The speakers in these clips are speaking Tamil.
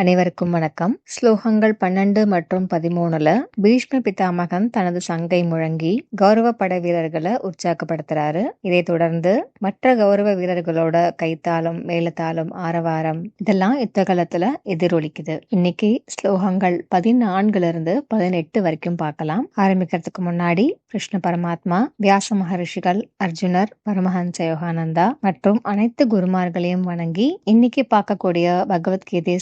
அனைவருக்கும் வணக்கம். ஸ்லோகங்கள் பன்னெண்டு மற்றும் பதிமூணுல பீஷ்ம பிதாமகன் தனது சங்கை முழங்கி கௌரவ பட வீரர்களை உற்சாகப்படுத்துறாரு. இதை தொடர்ந்து மற்ற கௌரவ வீரர்களோட கைத்தாலும் மேலத்தாலும் ஆரவாரம் இதெல்லாம் யுத்தகலத்துல எதிரொலிக்குது. இன்னைக்கு ஸ்லோகங்கள் பதினான்குல இருந்து பதினெட்டு வரைக்கும் பார்க்கலாம். ஆரம்பிக்கிறதுக்கு முன்னாடி கிருஷ்ண பரமாத்மா வியாச மகரிஷிகள் அர்ஜுனர் பரமஹன்ச யோகானந்தா மற்றும் அனைத்து குருமார்களையும் வணங்கி இன்னைக்கு பார்க்கக்கூடிய பகவத்கீதை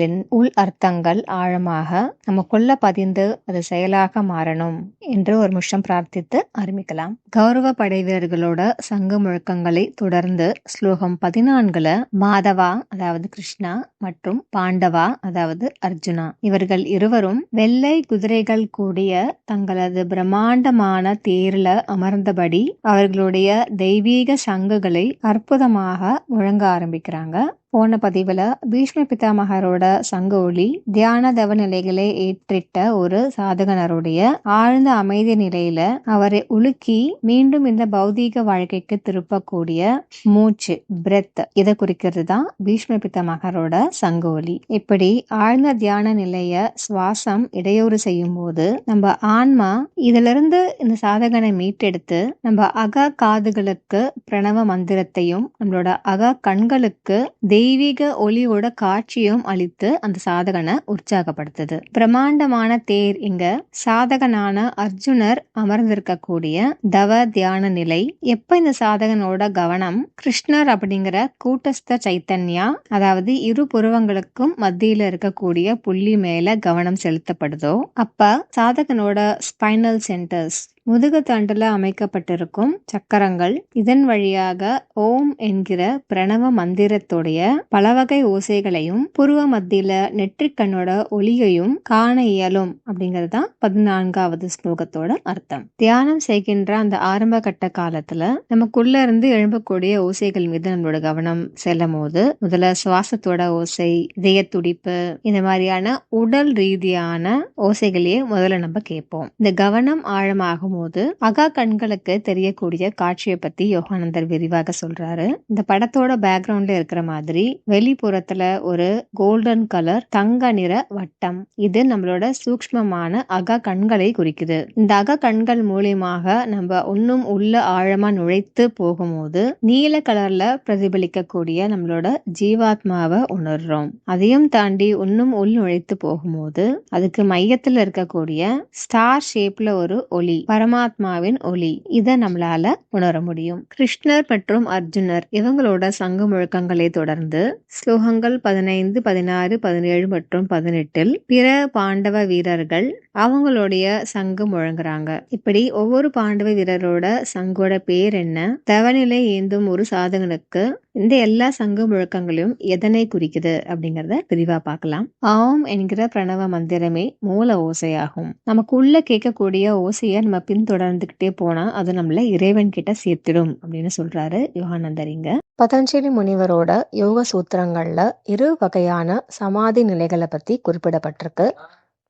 ஸ்லோகங்களின் உள் அர்த்தங்கள் ஆழமாக நமக்குள்ள பதிந்து அது செயலாக மாறணும் என்று ஒரு நிமிஷம் பிரார்த்தித்து ஆரம்பிக்கலாம் கௌரவ படை வீரர்களோட சங்க முழக்கங்களை தொடர்ந்து ஸ்லோகம் பதினான்குல மாதவா அதாவது கிருஷ்ணா மற்றும் பாண்டவா அதாவது அர்ஜுனா. இவர்கள் இருவரும் வெள்ளை குதிரைகள் கூடிய தங்களது பிரம்மாண்டமான தேர்ல அமர்ந்தபடி அவர்களுடைய தெய்வீக சங்குகளை அற்புதமாக முழங்க ஆரம்பிக்கிறாங்க. போன பதிவுல பீஷ்ம பிதாமகரோட சங்க ஒளி தியான தவ நிலைகளை ஏற்றிட்ட ஒரு சாதகனருடைய ஆழ்ந்த அமைதி நிலையில அவரை உலுக்கி மீண்டும் இந்த பௌதீக வாழ்க்கைக்கு திருப்பக்கூடிய மூச்சு பிரெத் இதை குறிக்கிறது தான் பீஷ்ம பிதாமகரோட சங்க ஒளி. இப்படி ஆழ்ந்த தியான நிலைய சுவாசம் இடையூறு செய்யும் போது நம்ம ஆன்மா இதுல இருந்து இந்த சாதகனை மீட்டெடுத்து நம்ம அக காதுகளுக்கு பிரணவ மந்திரத்தையும் நம்மளோட அக கண்களுக்கு தெய்வீக ஒளியோட காட்சியும் அளித்து அந்த சாதகனை உற்சாகப்படுத்துது. பிரம்மாண்டமான தேர் இங்க சாதகனான அர்ஜுனர் அமர்ந்திருக்கக்கூடிய தவ தியான நிலை. எப்ப இந்த சாதகனோட கவனம்? கிருஷ்ணர் அப்படிங்கிற கூட்டஸ்த சைத்தன்யா அதாவது இரு புருவங்களுக்கும் மத்தியில இருக்கக்கூடிய புள்ளி மேல கவனம் செலுத்தப்படுதோ அப்ப சாதகனோட ஸ்பைனல் சென்டர்ஸ் முதுகு தண்டுல அமைக்கப்பட்டிருக்கும் சக்கரங்கள் இதன் வழியாக ஓம் என்கிற பிரணவ மந்திரத்துடைய பலவகை ஓசைகளையும் புருவ மத்தியில நெற்றிக்கண்ணோட ஒளியையும் காண இயலும் அப்படிங்கிறது தான் பதினான்காவது ஸ்லோகத்தோட அர்த்தம். தியானம் செய்கின்ற அந்த ஆரம்ப கட்ட காலத்துல நமக்குள்ள இருந்து எழும்பக்கூடிய ஓசைகள் மீது நம்மளோட கவனம் செல்லும் போது முதல்ல சுவாசத்தோட ஓசை இதய துடிப்பு இந்த மாதிரியான உடல் ரீதியான ஓசைகளையே முதல்ல நம்ம கேட்போம். இந்த கவனம் ஆழமாகும் போது அகா கண்களுக்கு தெரியக்கூடிய காட்சியை பத்தி யோகானந்தர் விரிவாக சொல்றாரு. இந்த படத்தோட பேக்ரவுண்ட்ல இருக்கிற மாதிரி வெளிப்புறத்துல ஒரு கோல்டன் கலர் தங்க நிற வட்டம். இது நம்மளோட சூக்மமான அக கண்களை குறிக்குது. இந்த அக கண்கள் மூலியமாக நம்ம ஒன்னும் உள்ள ஆழமா நுழைத்து போகும்போது நீல கலர்ல பிரதிபலிக்கக்கூடிய நம்மளோட ஜீவாத்மாவை உணர்றோம். அதையும் தாண்டி ஒன்னும் உள் நுழைத்து போகும்போது அதுக்கு மையத்துல இருக்கக்கூடிய ஸ்டார் ஷேப்ல ஒரு ஒளி. பரமாத்மாவின் ஒளி. இதை நம்மளால உணர முடியும். கிருஷ்ணர் மற்றும் அர்ஜுனர் இவங்களோட சங்க முழக்கங்களை தொடர்ந்து ஸ்லோகங்கள் பதினைந்து பதினாறு பதினேழு மற்றும் பதினெட்டில் பிற பாண்டவ வீரர்கள் அவங்களுடைய சங்கு முழங்குறாங்க. இப்படி ஒவ்வொரு பாண்டவ வீரரோட சங்கோட பேர் என்ன? தவநிலை ஏந்தும் ஒரு சாதகனுக்கு இந்த எல்லா சங்கு முழக்கங்களையும் எதனை குறிக்குது அப்படிங்கறத விரிவா பார்க்கலாம். ஆம் என்கிற பிரணவ மந்திரமே மூல ஓசையாகும். நமக்குள்ள கேட்கக்கூடிய ஓசையை நம்ம பின்தொடர்ந்துகிட்டே போனா அது நம்மள இறைவன் கிட்ட சேர்த்திடும் அப்படின்னு சொல்றாரு யோகானந்தரிங்க. பதஞ்சலி முனிவரோட யோக சூத்திரங்கள்ல இரு வகையான சமாதி நிலைகளை பத்தி குறிப்பிடப்பட்டிருக்கு.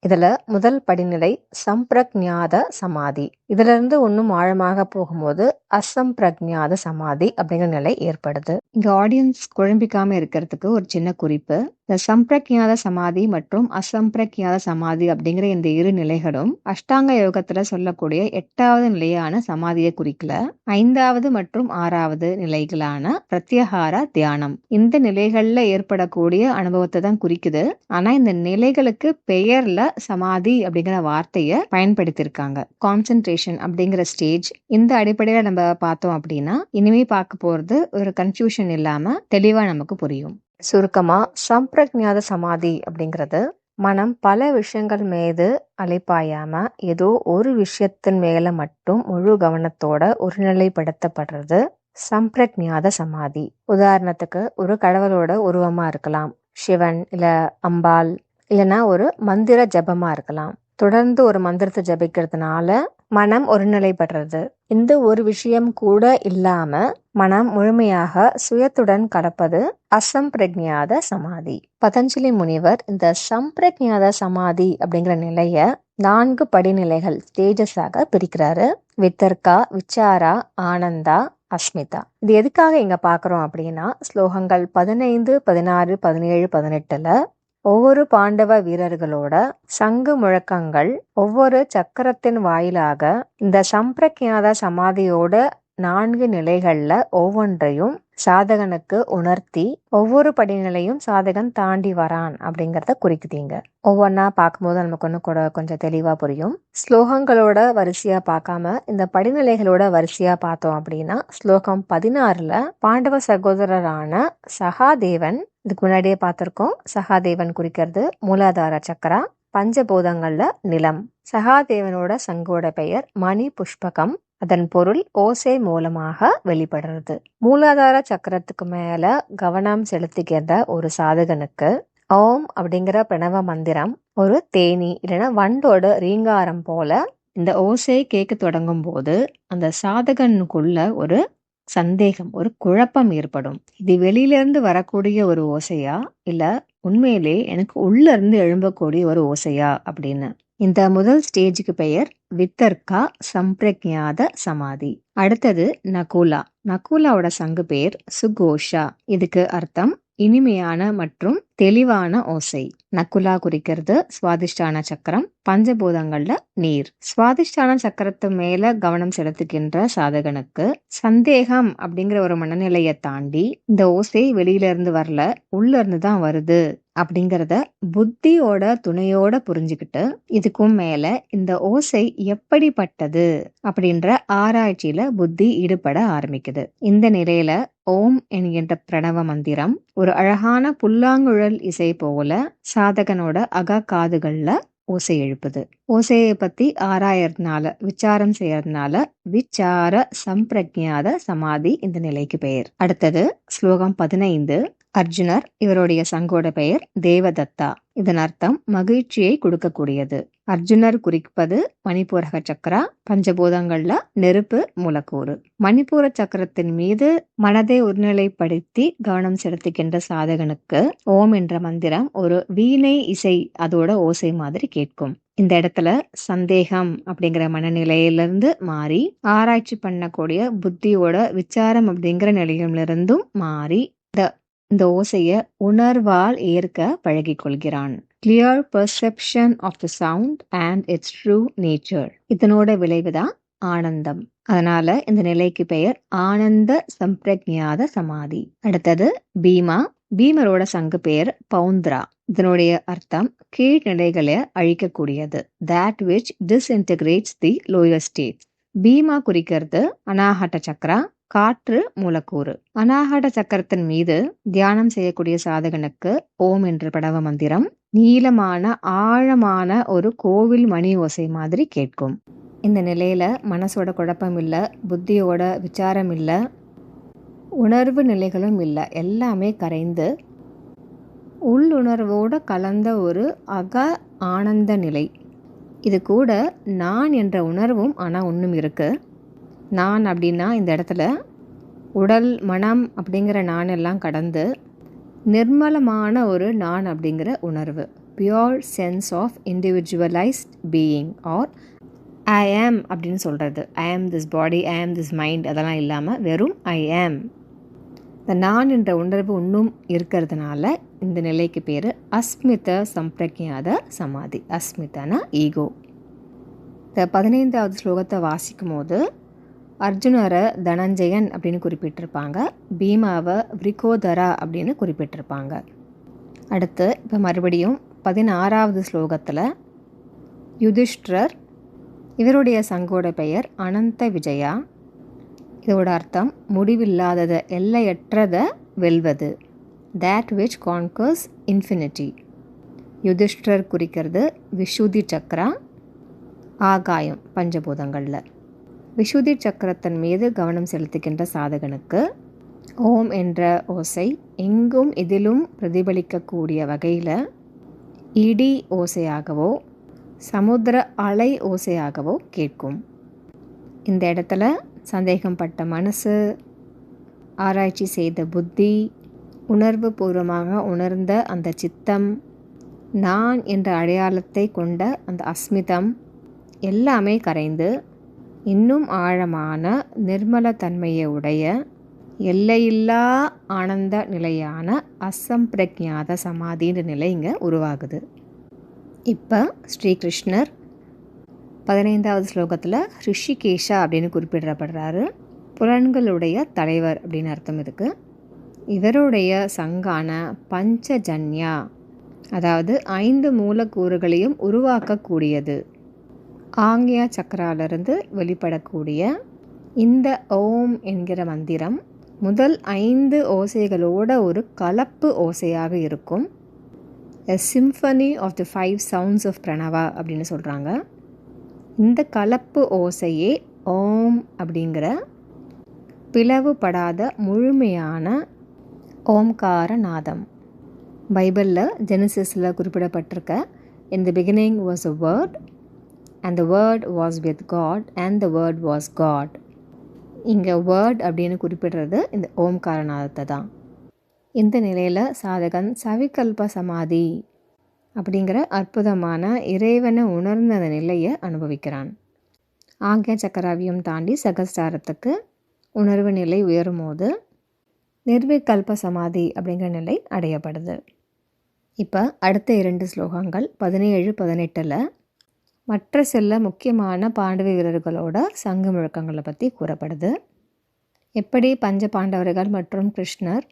இதுல முதல் படிநிலை சம்பிரக்ஞாத சமாதி. இதுல இருந்து ஒன்னும் ஆழமாக போகும்போது அசம்பிரக்ஞாத சமாதி அப்படிங்கிற நிலை ஏற்படுது. இங்க ஆடியன்ஸ் குழம்பிக்காம இருக்கிறதுக்கு ஒரு சின்ன குறிப்பு. இந்த சம்பிரக்ஞாத சமாதி மற்றும் அசம்பிரக்ஞாத சமாதி அப்படிங்கிற இந்த இரு நிலைகளும் அஷ்டாங்க யோகத்துல சொல்லக்கூடிய எட்டாவது நிலையான சமாதியை குறிக்கல. ஐந்தாவது மற்றும் ஆறாவது நிலைகளான பிரத்யகார தியானம். இந்த நிலைகள்ல ஏற்படக்கூடிய அனுபவத்தை தான் குறிக்குது. ஆனா இந்த நிலைகளுக்கு பெயர்ல சமாதி அப்படிங்கிற வார்த்தைய பயன்படுத்தியிருக்காங்க. கான்சென்ட்ரேஷன் அப்படிங்கிற ஸ்டேஜ் இந்த அடிப்படையில நம்ம பார்த்தோம் அப்படின்னா இனிமே பார்க்க போறது ஒரு கன்ஃபியூஷன் இல்லாம தெளிவா நமக்கு புரியும். சுருக்கமா சம்பிரஜாத சமாதி அப்படிங்கிறது மனம் பல விஷயங்கள் மீது அலைப்பாயாம ஏதோ ஒரு விஷயத்தின் மேல மட்டும் முழு கவனத்தோட ஒருநிலைப்படுத்தப்படுறது சம்பிரஜாத சமாதி. உதாரணத்துக்கு ஒரு கடவுளோட உருவமா இருக்கலாம். சிவன் இல்ல அம்பாள் இல்லைன்னா ஒரு மந்திர ஜபமா இருக்கலாம். தொடர்ந்து ஒரு மந்திரத்தை ஜபிக்கிறதுனால மனம் ஒருநிலைப்படுறது. இந்த ஒரு விஷயம் கூட இல்லாம மனம் முழுமையாக சுயத்துடன் கடப்பது அசம்பிரக்ஞாத சமாதி. பதஞ்சலி முனிவர் இந்த சம்பிரக்ஞாத சமாதி அப்படிங்கிற நிலைய நான்கு படிநிலைகள் தேஜஸாக பிரிக்கிறாரு. வித்தர்கா விச்சாரா ஆனந்தா அஸ்மிதா. இது எதுக்காக இங்க பாக்குறோம் அப்படின்னா ஸ்லோகங்கள் பதினைந்து பதினாறு பதினேழு பதினெட்டுல ஒவ்வொரு பாண்டவ வீரர்களோட சங்கு முழக்கங்கள் ஒவ்வொரு சக்கரத்தின் வாயிலாக இந்த சம்பிரக்ஞாத சமாதியோட நான்கு நிலைகள்ல ஒவ்வொன்றையும் சாதகனுக்கு உணர்த்தி ஒவ்வொரு படிநிலையும் சாதகன் தாண்டி வரான் அப்படிங்கிறத குறிக்குதீங்க. ஒவ்வொன்றா பார்க்கும்போது நமக்கு ஒன்று கூட கொஞ்சம் தெளிவாக புரியும். ஸ்லோகங்களோட வரிசையாக பார்க்காம இந்த படிநிலைகளோட வரிசையாக பார்த்தோம் அப்படின்னா ஸ்லோகம் பதினாறுல பாண்டவ சகோதரரான சகாதேவன் இதுக்கு முன்னாடியே பார்த்துருக்கோம். சகாதேவன் குறிக்கிறது மூலாதார சக்கரா பஞ்சபூதங்கள்ல நிலம். சகாதேவனோட சங்கோட பெயர் மணி புஷ்பகம் அதன் பொருள் ஓசை மூலமாக வெளிப்படுறது. மூலாதார சக்கரத்துக்கு மேல கவனம் செலுத்திக்கிற ஒரு சாதகனுக்கு ஓம் அப்படிங்கிற பிரணவ மந்திரம் ஒரு தேனி இல்லைன்னா வண்டோட ரீங்காரம் போல இந்த ஓசை கேட்க தொடங்கும் போது அந்த சாதகனுக்குள்ள ஒரு சந்தேகம் ஒரு குழப்பம் ஏற்படும். இது வெளியிலிருந்து வரக்கூடிய ஒரு ஓசையா? இல்ல உண்மையிலே எனக்கு உள்ள இருந்து எழும்பக்கூடிய ஒரு ஓசையா? அப்படின்னு. இந்த முதல் ஸ்டேஜுக்கு பெயர் வித்தர்கா சம்பிரக்ஞாத சமாதி. அடுத்தது நகுலா. நகுலாவோட சங்கு பேர் சுகோஷா. இதுக்கு அர்த்தம் இனிமையான மற்றும் தெளிவான ஓசை. நக்குலா குறிக்கிறது சுவாதிஷ்டான சக்கரம். பஞ்சபூதங்கள்ல நீர். சுவாதிஷ்டான சக்கரத்து மேல கவனம் செலுத்துகின்ற சாதகனுக்கு சந்தேகம் அப்படிங்கிற ஒரு மனநிலையை தாண்டி இந்த ஓசை வெளியில இருந்து வரல உள்ள இருந்து தான் வருது அப்படிங்கிறத புத்தியோட துணையோட புரிஞ்சுக்கிட்டு இதுக்கும் மேல இந்த ஓசை எப்படிப்பட்டது அப்படின்ற ஆராய்ச்சியில புத்தி ஈடுபட ஆரம்பிக்குது. இந்த நிலையில ஓம் என்கின்ற பிரணவ மந்திரம் ஒரு அழகான புல்லாங்குழல் இசை போல சாதகனோட அக காதுகள்ல ஓசை எழுப்புது. ஓசையை பத்தி ஆராயறதுனால விசாரம் செய்யறதுனால விசார சம்பிரக்ஞாத சமாதி இந்த நிலைக்கு பெயர். அடுத்தது ஸ்லோகம் பதினைந்து. அர்ஜுனர் இவருடைய சங்கோட பெயர் தேவதத்தா. இதன் அர்த்தம் மகிழ்ச்சியை கொடுக்கக்கூடியது. அர்ஜுனர் குறிப்பது மணிப்பூரக சக்கரா பஞ்சபூதங்கள்ல நெருப்பு மூலக்கூறு. மணிப்பூர சக்கரத்தின் மீது மனதை ஒருநிலைப்படுத்தி கவனம் செலுத்துகின்ற சாதகனுக்கு ஓம் என்ற மந்திரம் ஒரு வீணை இசை அதோட ஓசை மாதிரி கேட்கும். இந்த இடத்துல சந்தேகம் அப்படிங்கிற மனநிலையிலிருந்து மாறி ஆராய்ச்சி பண்ணக்கூடிய புத்தியோட விசாரம் அப்படிங்கிற நிலையிலிருந்தும் மாறி இந்த இந்த ஓசையை உணர்வால் ஏற்க பழகிக் கொள்கிறான் clear perception of the sound and its true nature இதனோட விளைவுதான் ஆனந்தம். அதனால இந்த நிலைக்கு பெயர் ஆனந்த சம்பிரஜாத சமாதி. அடுத்தது பீமா. பீமரோட சங்கு பெயர் பவுந்திரா. இதனுடைய அர்த்தம் கீழ்நிலைகளை அழிக்கக்கூடியது. That which dis disintegrates the lower state Bhima குறிக்கிறது அனாஹட்ட சக்கரா காற்று மூலக்கூறு. அனாஹட சக்கரத்தின் மீது தியானம் செய்யக்கூடிய சாதகனுக்கு ஓம் என்ற படவ மந்திரம் நீளமான ஆழமான ஒரு கோவில் மணி ஓசை மாதிரி கேட்கும். இந்த நிலையில மனசோட குழப்பம் இல்லை புத்தியோட விசாரம் இல்லை உணர்வு நிலைகளும் இல்லை. எல்லாமே கரைந்து உள்ளுணர்வோடு கலந்த ஒரு அக ஆனந்த நிலை. இது கூட நான் என்ற உணர்வும் ஆனால் ஒன்றும் இருக்குது நான் அப்படின்னா இந்த இடத்துல உடல் மனம் அப்படிங்கிற நான் எல்லாம் கடந்து நிர்மலமான ஒரு நான் அப்படிங்கிற உணர்வு. Pure sense of individualised being or I am அப்படின்னு சொல்கிறது ஐ ஆம் திஸ் பாடி ஐ ஆம் திஸ் மைண்ட் அதெல்லாம் இல்லாமல் வெறும் ஐ ஆம் இந்த நான் என்ற உணர்வு இன்னும் இருக்கிறதுனால இந்த நிலைக்கு பேர் அஸ்மித சம்பிரக்ஞாத சமாதி அஸ்மிதனா ஈகோ. இந்த பதினைந்தாவது ஸ்லோகத்தை வாசிக்கும் போது அர்ஜுனரை தனஞ்சயன் அப்படின்னு குறிப்பிட்டிருப்பாங்க. பீமாவை விரிகோதரா அப்படின்னு குறிப்பிட்டிருப்பாங்க. அடுத்து இப்போ மறுபடியும் பதினாறாவது ஸ்லோகத்தில் யுதிஷ்டர் இவருடைய சங்கோட பெயர் அனந்த விஜயா. இதோட அர்த்தம் முடிவில்லாததை எல்லையற்றதை வெல்வது. That which conquers infinity Yudhishthir குறிக்கிறது விஷுதி சக்ரா ஆகாயம் பஞ்சபூதங்களில். விஷுதி சக்கரத்தின் மீது கவனம் செலுத்துகின்ற சாதகனுக்கு ஓம் என்ற ஓசை எங்கும் எதிலும் பிரதிபலிக்கக்கூடிய வகையில் இடி ஓசையாகவோ சமுத்திர அலை ஓசையாகவோ கேட்கும். இந்த இடத்துல சந்தேகப்பட்ட மனசு ஆராய்ச்சி செய்த புத்தி உணர்வு பூர்வமாக உணர்ந்த அந்த சித்தம் நான் என்ற அடையாளத்தை கொண்ட அந்த அஸ்மிதம் எல்லாமே கரைந்து இன்னும் ஆழமான நிர்மல தன்மையை உடைய எல்லையில்லா ஆனந்த நிலையான அசம்பிரக்ஞாத சமாதின்ற நிலை இங்கே உருவாகுது. இப்போ ஸ்ரீகிருஷ்ணர் பதினைந்தாவது ஸ்லோகத்தில் ரிஷிகேஷா அப்படின்னு குறிப்பிடப்படுறாரு. புலன்களுடைய தலைவர் அப்படின்னு அர்த்தம் இதுக்கு. இவருடைய சங்கான பஞ்சஜன்யா அதாவது ஐந்து மூலக்கூறுகளையும் உருவாக்கக்கூடியது. ஆங்கியா சக்கராலிருந்து வெளிப்படக்கூடிய இந்த ஓம் என்கிற மந்திரம் முதல் ஐந்து ஓசைகளோட ஒரு கலப்பு ஓசையாக இருக்கும். A symphony of the five sounds of Pranava அப்படின்னு சொல்கிறாங்க இந்த கலப்பு ஓசையே ஓம் அப்படிங்கிற பிளவுபடாத முழுமையான ஓம்கார நாதம். பைபிளில் ஜெனசிஸில் குறிப்பிடப்பட்டிருக்க இந்த the beginning was a word and the word was with God and the word was God இங்கே வேர்ட் அப்படின்னு குறிப்பிடுறது இந்த ஓம்காரநாதத்தை தான். இந்த நிலையில் சாதகன் சவிகல்ப சமாதி அப்படிங்கிற அற்புதமான இறைவனை உணர்ந்த நிலையை அனுபவிக்கிறான். ஆங்கிய சக்கராவியம் தாண்டி சகஸ்டாரத்துக்கு உணர்வு நிலை உயரும் போது நிர்விகல்ப சமாதி அப்படிங்கிற நிலை அடையப்படுது. இப்போ அடுத்த இரண்டு ஸ்லோகங்கள் பதினேழு பதினெட்டில் மற்ற சில முக்கியமான பாண்டவ வீரர்களோட சங்க முழக்கங்களை பற்றி கூறப்படுது. எப்படி பஞ்ச பாண்டவர்கள் மற்றும் கிருஷ்ணர்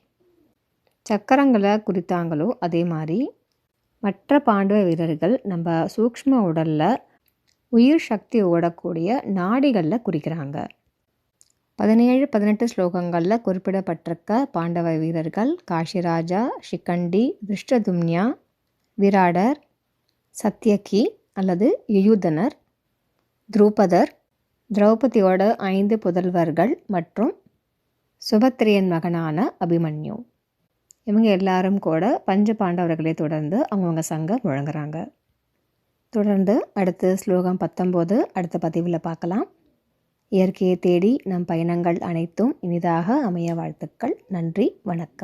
சக்கரங்களை குறித்தாங்களோ அதே மாதிரி மற்ற பாண்டவ வீரர்கள் நம்ம சூக்ஷ்ம உடலில் உயிர் சக்தி ஓடக்கூடிய நாடிகளில் குறிக்கிறாங்க. பதினேழு பதினெட்டு ஸ்லோகங்களில் குறிப்பிடப்பட்டிருக்க பாண்டவ வீரர்கள் காஷிராஜா ஷிகண்டி திருஷ்டதும்யா விராடர் சத்யகி அல்லது யுயுதனர் துருபதர் திரௌபதியோட ஐந்து புதல்வர்கள் மற்றும் சுபத்திரியன் மகனான அபிமன்யு. இவங்க எல்லாரும் கூட பஞ்ச பாண்டவர்களை தொடர்ந்து அவங்கவுங்க சங்கம் முழங்குறாங்க. தொடர்ந்து அடுத்து ஸ்லோகம் பத்தொம்போது அடுத்த பதிவில் பார்க்கலாம். இயற்கையை தேடி நம் பயணங்கள் அனைத்தும் இனிதாக அமைய வாழ்த்துக்கள். நன்றி வணக்கம்.